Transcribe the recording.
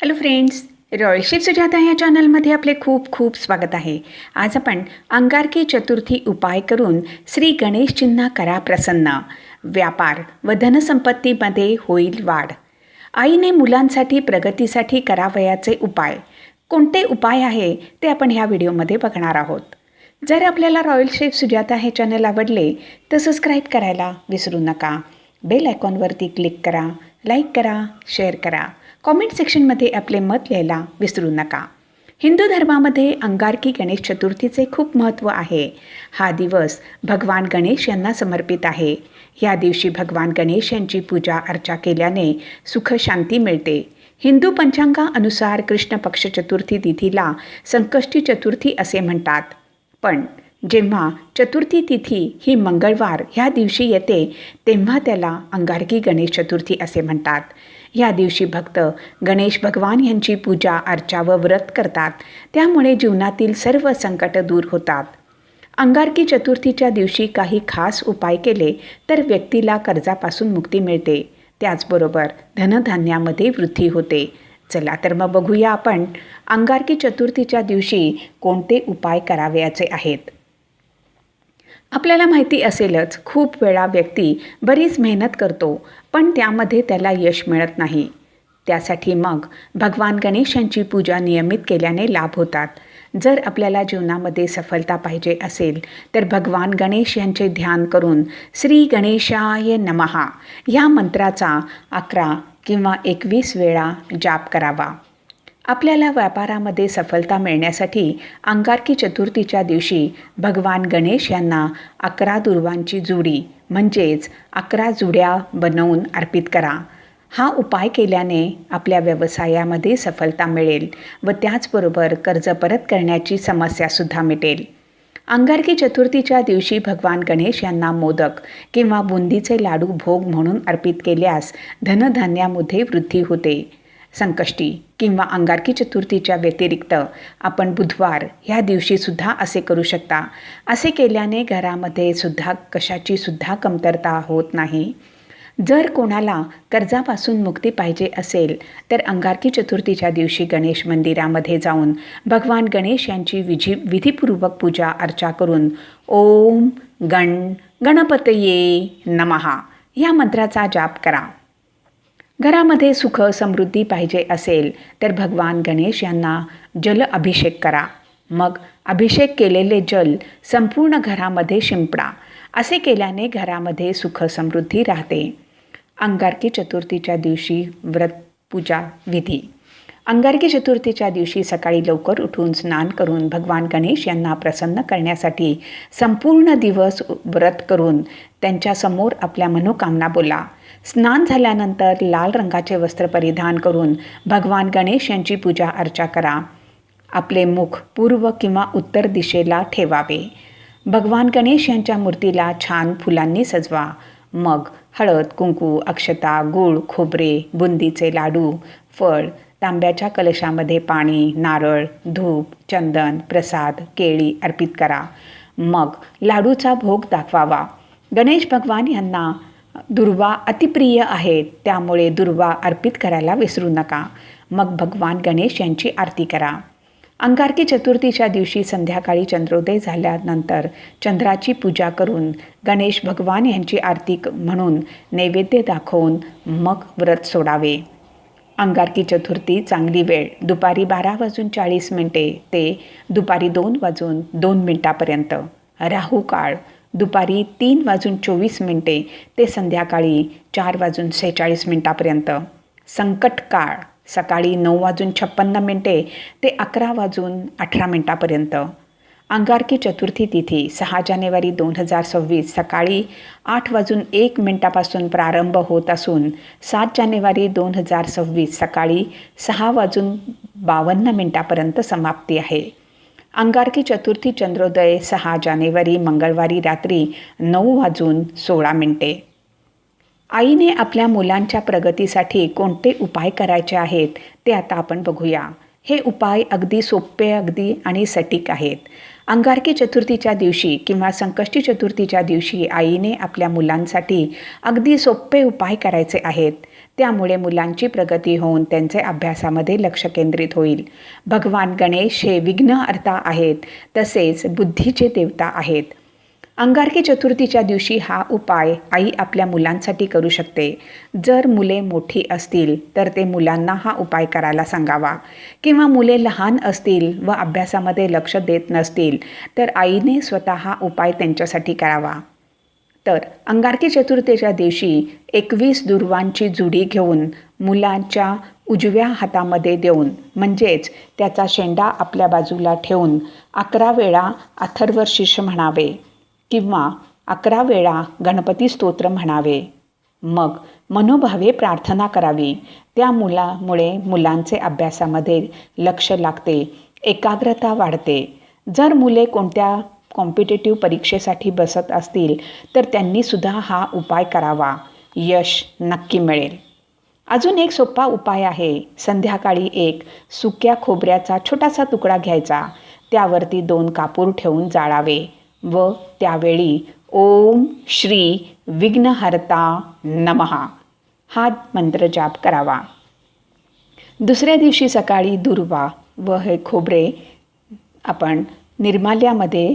Hello friends royal Sujata या चॅनलमध्ये आपले खूप खूप स्वागत आहे. आज आपण अंगारकी चतुर्थी उपाय करून श्री गणेश चिन्हा करा प्रसन्न. व्यापार व धनसंपत्तीमध्ये होईल वाढ. आईने मुलांसाठी प्रगतीसाठी करावयाचे उपाय. कोणते उपाय आहे ते आपण ह्या व्हिडिओमध्ये बघणार आहोत. जर आपल्याला रॉयल शेफ सुजाता हे चॅनल आवडले तर सबस्क्राईब करायला विसरू नका. बेल आयकॉनवरती क्लिक करा लाईक करा शेअर करा. कॉमेंट सेक्शनमध्ये आपले मत लिहायला विसरू नका. हिंदू धर्मामध्ये अंगारकी गणेश चतुर्थीचे खूप महत्त्व आहे. हा दिवस भगवान गणेश यांना समर्पित आहे. या दिवशी भगवान गणेश यांची पूजा अर्चा केल्याने सुख शांती मिळते. हिंदू पंचांगानुसार कृष्ण पक्ष चतुर्थी तिथीला संकष्टी चतुर्थी असे म्हणतात. पण जेव्हा चतुर्थी तिथी ही मंगळवार ह्या दिवशी येते तेव्हा त्याला अंगारकी गणेश चतुर्थी असे म्हणतात. या दिवशी भक्त गणेश भगवान यांची पूजा अर्चा व व्रत करतात. त्यामुळे जीवनातील सर्व संकट दूर होतात. अंगारकी चतुर्थीच्या दिवशी काही खास उपाय केले तर व्यक्तीला कर्जापासून मुक्ती मिळते. त्याचबरोबर धनधान्यामध्ये वृद्धी होते. चला तर मग बघूया आपण अंगारकी चतुर्थीच्या दिवशी कोणते उपाय करावयाचे आहेत. आपल्याला माहिती असेलच खूप वेळा व्यक्ती बरीच मेहनत करतो पण त्यामध्ये त्याला यश मिळत नाही. त्यासाठी मग भगवान गणेशांची पूजा नियमित केल्याने लाभ होतात. जर आपल्याला जीवनामध्ये सफलता पाहिजे असेल तर भगवान गणेश यांचे ध्यान करून श्री गणेशाय नमहा या मंत्राचा अकरा किंवा एकवीस वेळा जाप करावा. आपल्याला व्यापारामध्ये सफलता मिळण्यासाठी अंगारकी चतुर्थीच्या दिवशी भगवान गणेश यांना अकरा दुर्वांची जुडी म्हणजेच अकरा जुड्या बनवून अर्पित करा. हा उपाय केल्याने आपल्या व्यवसायामध्ये सफलता मिळेल व त्याचबरोबर कर्ज परत करण्याची समस्यासुद्धा मिटेल. अंगारकी चतुर्थीच्या दिवशी भगवान गणेश यांना मोदक किंवा बुंदीचे लाडू भोग म्हणून अर्पित केल्यास धनधान्यामध्ये वृद्धी होते. संकष्टी किंवा अंगारकी चतुर्थीच्या व्यतिरिक्त आपण बुधवार ह्या दिवशीसुद्धा असे करू शकता. असे केल्याने घरामध्ये सुद्धा कशाची सुद्धा कमतरता होत नाही. जर कोणाला कर्जापासून मुक्ती पाहिजे असेल तर अंगारकी चतुर्थीच्या दिवशी गणेश मंदिरामध्ये जाऊन भगवान गणेश यांची विधी विधीपूर्वक पूजा अर्चा करून ओम गण गणपतये नमहा या मंत्राचा जाप करा. घरामध्ये सुख समृद्धी पाहिजे असेल तर भगवान गणेश यांना जल अभिषेक करा. मग अभिषेक केलेले जल संपूर्ण घरामध्ये शिंपडा. असे केल्याने घरामध्ये सुख समृद्धी राहते. अंगारकी चतुर्थीच्या दिवशी व्रत पूजा विधी. अंगारकी चतुर्थीच्या दिवशी सकाळी लवकर उठून स्नान करून भगवान गणेश यांना प्रसन्न करण्यासाठी संपूर्ण दिवस व्रत करून त्यांच्यासमोर आपल्या मनोकामना बोला. स्नान झाल्यानंतर लाल रंगाचे वस्त्र परिधान करून भगवान गणेश यांची पूजा अर्चा करा. आपले मुख पूर्व किंवा उत्तर दिशेला ठेवावे. भगवान गणेश यांच्या मूर्तीला छान फुलांनी सजवा. मग हळद कुंकू अक्षता गूळ खोबरे बुंदीचे लाडू फळ तांब्याच्या कलशामध्ये पाणी नारळ धूप चंदन प्रसाद केळी अर्पित करा. मग लाडूचा भोग दाखवावा. गणेश भगवान यांना दुर्वा अतिप्रिय आहेत त्यामुळे दुर्वा अर्पित करायला विसरू नका. मग भगवान गणेश यांची आरती करा. अंगारकी चतुर्थीच्या दिवशी संध्याकाळी चंद्रोदय झाल्यानंतर चंद्राची पूजा करून गणेश भगवान यांची आरती म्हणून नैवेद्य दाखवून मग व्रत सोडावे. अंगारकी चतुर्थी चांगली वेळ दुपारी बारा वाजून चाळीस मिनटे ते दुपारी दोन वाजून दोन मिनटापर्यंत. राहू काळ. दुपारी तीन वाजून चोवीस मिनटे ते संध्याकाळी चार वाजून सेहेचाळीस मिनटापर्यंत. संकट काळ सकाळी नऊ वाजून छप्पन्न मिनटे ते अकरा वाजून अठरा मिनटापर्यंत. अंगारकी चतुर्थी तिथी सहा जानेवारी दोन हजार सव्वीस सकाळी आठ वाजून एक मिनटापासून प्रारंभ होत असून सात जानेवारी दोन हजार सव्वीस सकाळी सहा वाजून बावन्न मिनटापर्यंत समाप्ती आहे. अंगारकी चतुर्थी चंद्रोदय सहा जानेवारी मंगळवारी रात्री नऊ वाजून सोळा मिनटे. आईने आपल्या मुलांच्या प्रगतीसाठी कोणते उपाय करायचे आहेत ते आता आपण बघूया. हे उपाय अगदी सोपे अगदी आणि सटीक आहेत. अंगारकी चतुर्थीच्या दिवशी किंवा संकष्टी चतुर्थीच्या दिवशी आईने आपल्या मुलांसाठी अगदी सोपे उपाय करायचे आहेत. त्यामुळे मुलांची प्रगती होऊन त्यांचे अभ्यासामध्ये लक्ष केंद्रित होईल. भगवान गणेश हे विघ्न अर्था आहेत तसेच बुद्धीचे देवता आहेत. अंगारकी चतुर्थीच्या दिवशी हा उपाय आई आपल्या मुलांसाठी करू शकते. जर मुले मोठी असतील तर ते मुलांना हा उपाय करायला सांगावा. किंवा मुले लहान असतील व अभ्यासामध्ये लक्ष देत नसतील तर आईने स्वतः हा उपाय त्यांच्यासाठी करावा. तर अंगारकी चतुर्थीच्या दिवशी एकवीस दुर्वांची जुडी घेऊन मुलाच्या उजव्या हातामध्ये देऊन म्हणजेच त्याचा शेंडा आपल्या बाजूला ठेवून अकरा वेळा अथर्व म्हणावे किंवा अकरा वेळा गणपती स्तोत्र म्हणावे. मग मनोभावे प्रार्थना करावी. त्या मुलामुळे मुलांचे अभ्यासामध्ये लक्ष लागते एकाग्रता वाढते. जर मुले कोणत्या कॉम्पिटेटिव्ह परीक्षेसाठी बसत असतील तर त्यांनीसुद्धा हा उपाय करावा. यश नक्की मिळेल. अजून एक सोपा उपाय आहे. संध्याकाळी एक सुक्या खोबऱ्याचा छोटासा तुकडा घ्यायचा. त्यावरती दोन कापूर ठेवून जाळावे व त्यावेळी ओम श्री विघ्नहर्ता नमहा हा मंत्र जाप करावा. दुसऱ्या दिवशी सकाळी दुर्वा व हे खोबरे आपण निर्माल्यामध्ये